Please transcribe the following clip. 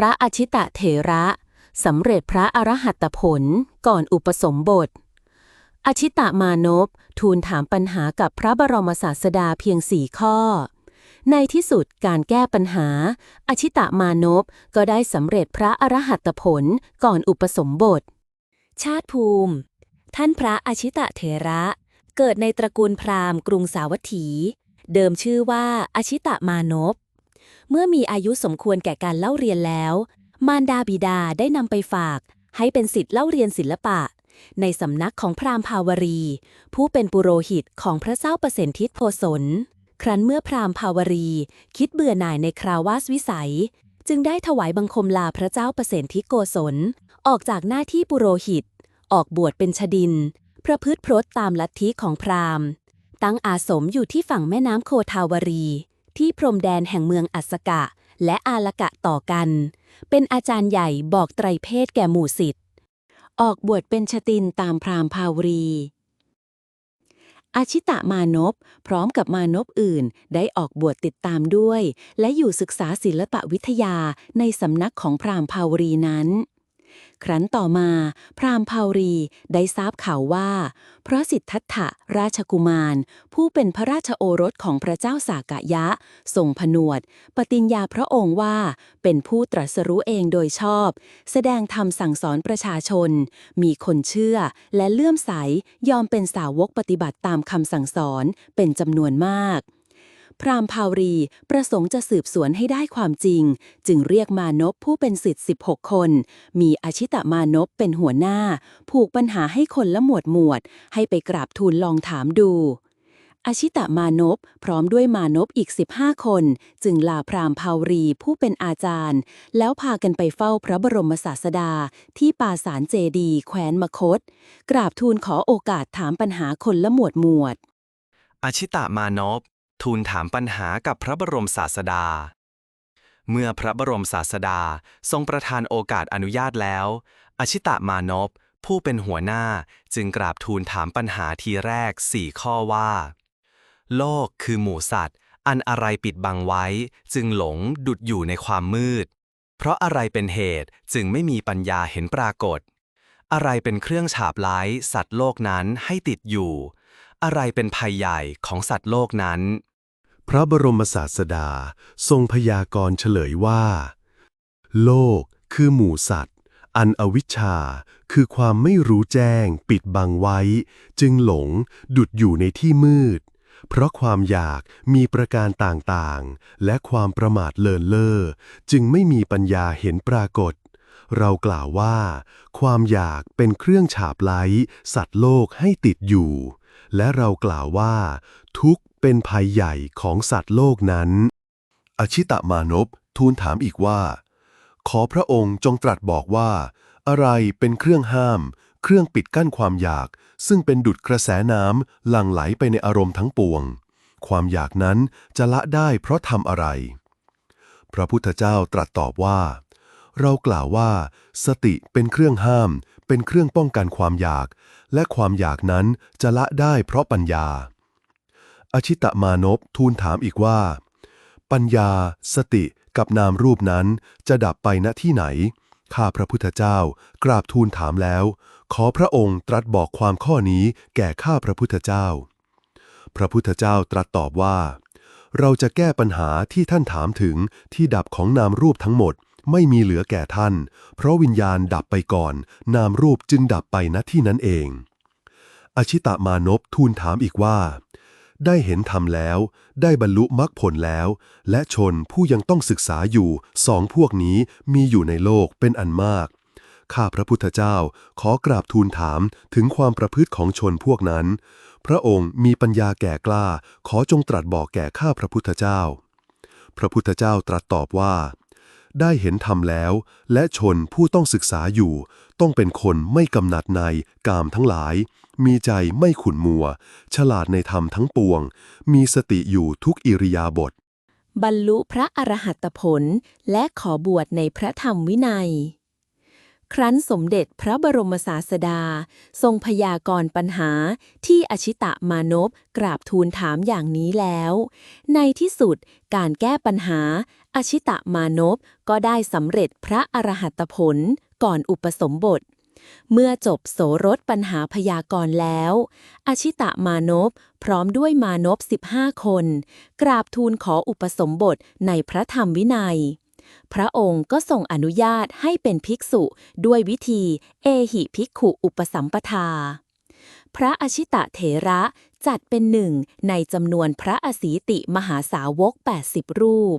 พระอชิตะเถระสำเร็จพระอรหัตผลก่อนอุปสมบท อชิตะมานพทูลถามปัญหากับพระบรมศาสดาเพียงสี่ข้อ ในที่สุดการแก้ปัญหา อชิตะมานพก็ได้สำเร็จพระอรหัตผลก่อนอุปสมบท ชาติภูมิ ท่านพระอาชิตะเถระ เกิดในตระกูลพราหมณ์กรุงสาวัตถี เดิมชื่อว่าอาชิตะมานพ เมื่อมีอายุสมควรแก่การเล่าเรียนแล้ว มารดาบิดาได้นำไปฝาก ให้เป็นสิทธิ์เล่าเรียนศิลปะ ในสำนักของพราหมณ์ภาวรี ผู้เป็นปุโรหิตของพระเจ้าประเสนทิโพศลครั้นเมื่อพราหมณ์ภาวรี คิดเบื่อหน่ายในคราวาสวิสัย จึงได้ถวายบังคมลาพระเจ้าประเสนทิโกศลออกจากหน้าที่ปุโรหิต ออกบวชเป็นชดิน ประพฤติพรตตามลัทธิของพราหมณ์ ตั้งอาสมอยู่ที่ฝั่งแม่น้ำโคทาวรี ที่พรมแดนแห่งเมืองอัสกะ และอาลกะต่อกัน เป็นอาจารย์ใหญ่บอกไตรเพศแก่หมู่สิทธิ์ ออกบวชเป็นชตินตามพราหมณ์ภาวรี อาชิตะมานพพร้อมกับมานพอื่นได้ออกบวชติดตามด้วย และอยู่ศึกษาศิลปวิทยาในสำนักของพราหมณ์ภาวรีนั้น ครั้นต่อมา พราหมณ์ภาวรีได้ทราบข่าวว่า พระสิทธัตถะราชกุมาร ผู้เป็นพระราชโอรสของพระเจ้าสากะยะ ทรงผนวด ปฏิญญาพระองค์ว่า เป็นผู้ตรัสรู้เองโดยชอบ แสดงธรรมสั่งสอนประชาชน มีคนเชื่อและเลื่อมใสยอมเป็นสาวกปฏิบัติตามคำสั่งสอนเป็นจำนวนมาก พราหมณ์ภาวรี ประสงค์จะสืบสวนให้ได้ความจริง จึงเรียกมานพผู้เป็นสิทธิ์ 16 คน มีอาชิตะมานพเป็นหัวหน้า ผูกปัญหาให้คนละหมวดหมวด ให้ไปกราบทูลลองถามดูอาชิตะมานพพร้อมด้วยมานพอีก 15 คน จึงลาพราหมณ์ภาวรีผู้เป็นอาจารย์ แล้วพากันไปเฝ้าพระบรมศาสดา ที่ปราสารเจดีแคว้นมคต กราบทูลขอโอกาสถามปัญหาคนละหมวดหมวด อาชิตะมานพ ทูลถามปัญหากับพระบรมศาสดา เมื่อพระบรมศาสดาทรงประทานโอกาสอนุญาตแล้วอาชิตะมานพผู้เป็นหัวหน้าจึงกราบทูลถามปัญหาทีแรกสี่ข้อว่า โลกคือหมู่สัตว์ อันอะไรปิดบังไว้ จึงหลงดุดอยู่ในความมืด เพราะอะไรเป็นเหตุจึงไม่มีปัญญาเห็นปรากฏ อะไรเป็นเครื่องฉาบไล้สัตว์โลกนั้นให้ติดอยู่ อะไรเป็นภัยใหญ่ของสัตว์โลกนั้น พระบรมศาสดาทรงพยากรณ์เฉลยว่า โลกคือหมู่สัตว์ อันอวิชชา คือความไม่รู้แจ้ง ปิดบังไว้ จึงหลง ดุดอยู่ในที่มืด เพราะความอยากมีประการต่างๆ และความประมาทเลินเล่อจึงไม่มีปัญญาเห็นปรากฏเรากล่าวว่า ความอยากเป็นเครื่องฉาบไล้ สัตว์โลกให้ติดอยู่ และเรากล่าวว่า ทุกข์เป็นภัยใหญ่ของสัตว์โลกนั้น อชิตะมานพทูลถามอีกว่า ขอพระองค์จงตรัสบอกว่า อะไรเป็นเครื่องห้าม เครื่องปิดกั้นความอยาก ซึ่งเป็นดุดกระแสน้ำหลั่งไหลไปในอารมณ์ทั้งปวง ความอยากนั้นจะละได้เพราะทำอะไร พระพุทธเจ้าตรัสตอบว่า เรากล่าวว่า สติเป็นเครื่องห้าม เป็นเครื่องป้องกันความอยาก และความอยากนั้นจะละได้เพราะปัญญา อชิตะมานพทูลถามอีกว่า ปัญญา สติกับนามรูปนั้นจะดับไปณที่ไหน ข้าพระพุทธเจ้ากราบทูลถามแล้ว ขอพระองค์ตรัสบอกความข้อนี้แก่ข้าพระพุทธเจ้า พระพุทธเจ้าตรัสตอบว่า เราจะแก้ปัญหาที่ท่านถามถึงที่ดับของนามรูปทั้งหมด ไม่มีเหลือแก่ท่าน เพราะวิญญาณดับไปก่อน นามรูปจึงดับไปณที่นั้นเอง อชิตะมานพทูลถามอีกว่า ได้เห็นธรรมแล้ว ได้บรรลุมรรคผลแล้ว และชนผู้ยังต้องศึกษาอยู่สองพวกนี้มีอยู่ในโลกเป็นอันมาก ข้าพระพุทธเจ้าขอกราบทูลถามถึงความประพฤติของชนพวกนั้น พระองค์มีปัญญาแก่กล้า ขอจงตรัสบอกแก่ข้าพระพุทธเจ้าพระพุทธเจ้าตรัสตอบว่า ได้เห็นธรรมแล้ว และชนผู้ต้องศึกษาอยู่ ต้องเป็นคนไม่กำหนัดในกามทั้งหลาย มีใจไม่ขุนมัว ฉลาดในธรรมทั้งปวง มีสติอยู่ทุกอิริยาบถบรรลุพระอรหัตผล และขอบวชในพระธรรมวินัย ครั้นสมเด็จพระบรมศาสดา ทรงพยากรณ์ปัญหาที่อชิตะมานพกราบทูลถามอย่างนี้แล้ว ในที่สุดการแก้ปัญหาอชิตะมานพก็ได้สำเร็จพระอรหัตผลก่อนอุปสมบท เมื่อจบโสรถปัญหาพยากรณ์แล้วอชิตะมานพพร้อมด้วยมานพ15 คน กราบทูลขออุปสมบทในพระธรรมวินัย พระองค์ก็ทรงอนุญาตให้เป็นภิกษุด้วยวิธี เอหิภิกขุอุปสัมปทา พระอชิตะเถระจัดเป็นหนึ่งในจำนวนพระอสีติมหาสาวก 80 รูป